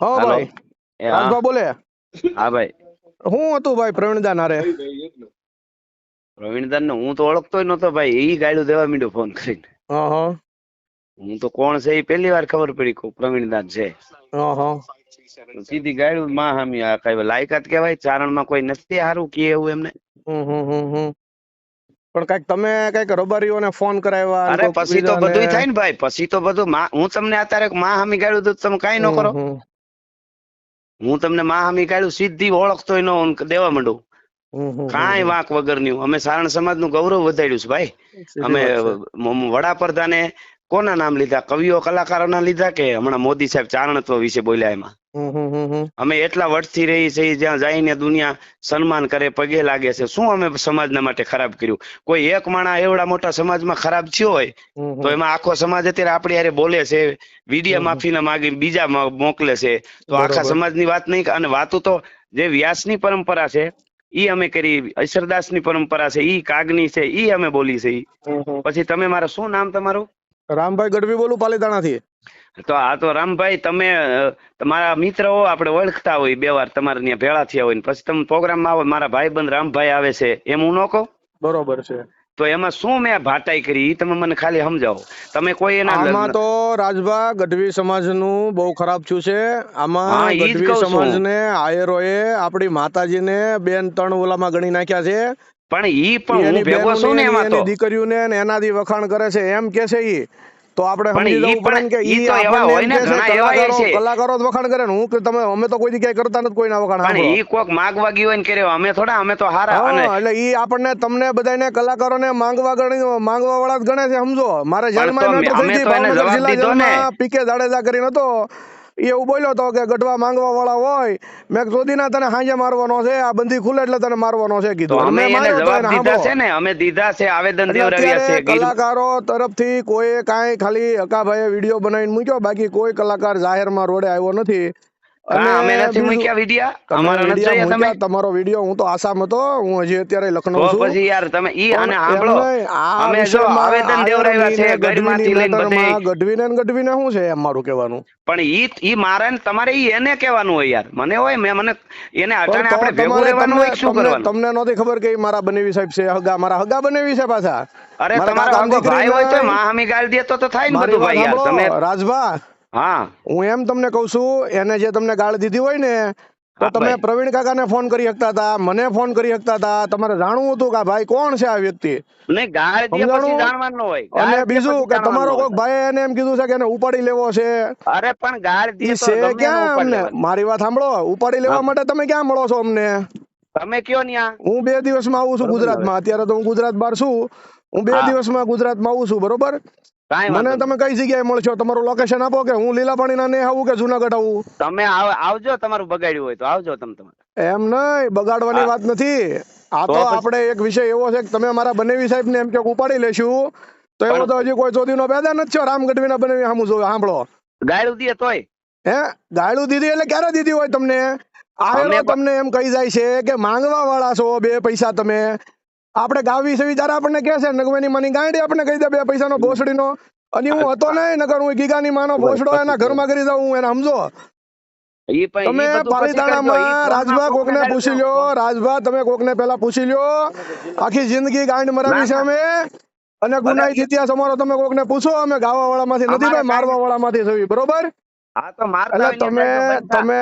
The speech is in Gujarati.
હા ભાઈ. રાજભા બોલે. હા ભાઈ. હું હતું ભાઈ પ્રવીણદા નારે ને હું તો ઓળખતો નતો ભાઈ. એ ગાયડું દેવા ફોન કરીને. હા તો કોણ છે એ પહેલી વાર ખબર પડી કે પ્રવીણદાન છે. સીધી ગાડું માં હામી આ કઈ લાયકાત કેવાય ચારણમાં કોઈ નથી હારું કે એવું એમને? પણ કંઈક તમે કંઈક રબારીઓને ફોન કરાવ્યા અરે પછી તો બધું થાય ને ભાઈ. પછી તો બધું હું તમને અત્યારે માં હામી ગાડું તો તમે કઈ ન કરો. હું તમને માં હામી સીધી ઓળખતો ન દેવા માંડું. કાંઈ. વાંક વગરની અમે સારણ સમાજનું ગૌરવ વધાર્યું છે ભાઈ. અમે વડાપ્રધાને કોના નામ લીધા? કવિઓ કલાકારોના લીધા કે હમણાં મોદી સાહેબ ચારણત્વ વિશે બોલ્યા એમાં. અમે એટલા વર્ષથી રહી છે જ્યાં જઈને દુનિયા સન્માન કરે પગે લાગે છે શું અમે સમાજના માટે ખરાબ કર્યું કોઈ એક માણા એવડા મોટા સમાજમાં ખરાબ થયો હોય. તો એમાં આખો સમાજ અત્યારે આપણી હારે બોલે છે વીડિયો. માફીના માગી બીજા મોકલે છે તો આખા. સમાજની વાત નહીં અને વાતો તો જે વ્યાસની પરંપરા છે ઈ અમે કરી ઈશ્વરદાસની પરંપરા છે ઈ કાગની છે ઈ અમે બોલી છે. પછી તમે મારા શું નામ તમારું રામભાઈ ગઢવી બોલું પાલીતાણાથી. તો આ તો રામભાઈ તમે તમારા મિત્ર હો આપણે ઓળખતા હોય બે વાર તમારે ત્યાં ભેળા થયા હોય પછી તમે પ્રોગ્રામમાં આવો મારા ભાઈબંધ રામભાઈ આવે છે એમ હું ન કહું? બરોબર છે. તો એમાં શું મેં ભાટાઈ કરી તમે મને ખાલી સમજાવો. તમે કોઈ એના આમાં તો રાજભા ગઢવી સમાજનું બહુ ખરાબ થયું છે. આમાં ગઢવી સમાજ ને સમાજને આયરોએ આપણી માતાજીને બેન ત્રણ ઓલામાં ગણી નાખ્યા છે. પણ ઈ પણ હું ભેગો છું ને એમાં તો દીકરીઓને ને એનાથી વખાણ કરે છે એમ કે છે ઈ તો આપણે સમજી જવું પડે કે ઈ તો એવા હોય ને, ઘણા એવા છે. કલાકારો જ વખાણ કરે ને હું કે તમે અમે તો કોઈ જગ્યાએ કરતા નથી કોઈના વખાણ પણ. ઈ કોક માંગવા ગયો હોય ને કર્યો અમે થોડા અમે તો હારા અને એટલે ઈ આપણને તમને બધાને કલાકારોને માંગવા ગણી માંગવા વાળા જ ગણે છે સમજો મારે જેલમાં તો અમે થઈ તો એને ભાવનગર જવાબ જિલ્લા દીધો ને. પીકે જાડેજા કરીને હતો ઈ એવું બોલ્યો હતો કે ગઢવા માંગવા વાળા હોય મેં શોધીના તને હાંજે મારવાનો છે આ બંધી ખુલે એટલે તને મારવાનો છે કીધું. અમે એને જવાબ દીધા છે ને અમે દીધા છે આવેદન દેવરાવ્યા છે કલાકારો તરફથી કોઈ કાંઈ ખાલી હકાભાઈએ વીડિયો બનાવીને મૂક્યો બાકી કોઈ કલાકાર જાહેરમાં રોડે આવ્યો નથી. તમારો વીડિયો હું તો આસામ હતો હું હજી અત્યારે લખનઉ છું. પછી યાર તમે ઈ અને સાંભળો. અમે જો આવેદન દેવરાવ્યા છે ગઢમાંથી લઈને બધે. ગઢવીને ગઢવીને શું છે એમ મારું કહેવાનું? પણ ઈ ઈ મારે ને તમારે ઈ એને કહેવાનું હોય યાર. મને હોય મેં મને એને અટાણે પણ આપણે ભેગું રહેવાનું હોય શું તમને કરવાનું? તમને નહોતી ખબર કે મારા બનેવી સાહેબ છે હગા મારા હગા બનેવી છે પાછા? અરે મારા તમારો ભાઈ હોય તો માહામી ગાળ દે તો તો થાય ને બધું ભાઈ યાર. તમે રાજભા હા. હું એમ તમને કહું છું એને જે તમને ગાળ દીધી હોય ને તો તમે. પ્રવીણ કાકાને ફોન કરી શકતા હતા મને ફોન કરી શકતા હતા. તમારે જાણવું હતું કે ભાઈ કોણ છે આ વ્યક્તિ? અને બીજું કે તમારો કોઈક ભાઈ એને એમ કીધું છે કે એને ઉપાડી લેવો છે. અરે પણ ગાળ છે ક્યાં અમને? મારી વાત સાંભળો ઉપાડી લેવા માટે તમે ક્યાં મળો છો અમને? તમે કયો ન્યા? હું બે દિવસમાં આવું છું ગુજરાતમાં. અત્યારે તો હું ગુજરાત બહાર છું. હું બે. દિવસમાં ગુજરાતમાં આવું છું બરોબર? મને તમે કઈ જગ્યાએ મળશો? તમારું લોકેશન આપો કે હું લીલા પાણીના ને આવું કે જુનાગઢ આવું? તમે આવજો તમારું બગાડ્યું હોય તો આવજો તમે તમારે. એમ નહીં બગાડવાની વાત નથી. આ તો આપણે એક વિષય એવો છે કે તમે મારા બનેવી સાહેબ ને એમ કે ઉપાડી લેશું. તો એવો તો હજી કોઈ ચોધી નો પેદા નથી રામ ગઢવીના બનેવી સામું જોયું સાંભળો ગાળું દીએ તોય. હે? ગાળું દીધી એટલે ક્યારે દીધી હોય તમને? આવેલો તમને એમ કહી જાય છે કે માંગવા વાળા છો બે પૈસા તમે. આપણે ગાવી છે ત્યારે આપણને કહે છે નગવેની માની ગાંડી આપણને કહી દે બે પૈસાનો ભોસડીનો. અને હું હતો નહીં નકર હું ગીગાની માનો ભોસડો એના ઘરમાં કરી દઉં એને સમજો. તમે પાલીતાણામાં રાજભા કોકને પૂછી લ્યો રાજભા તમે કોકને પેલા પૂછી લ્યો આખી જિંદગી ગાંડ મરાવી છે અમે અને ગુનાહિત ઇતિહાસ અમારો તમે કોકને પૂછો અમે ગાવા વાળા માંથી નથી ભાઈ મારવા વાળા માંથી બરોબર? હા તો મારતા તમે તમે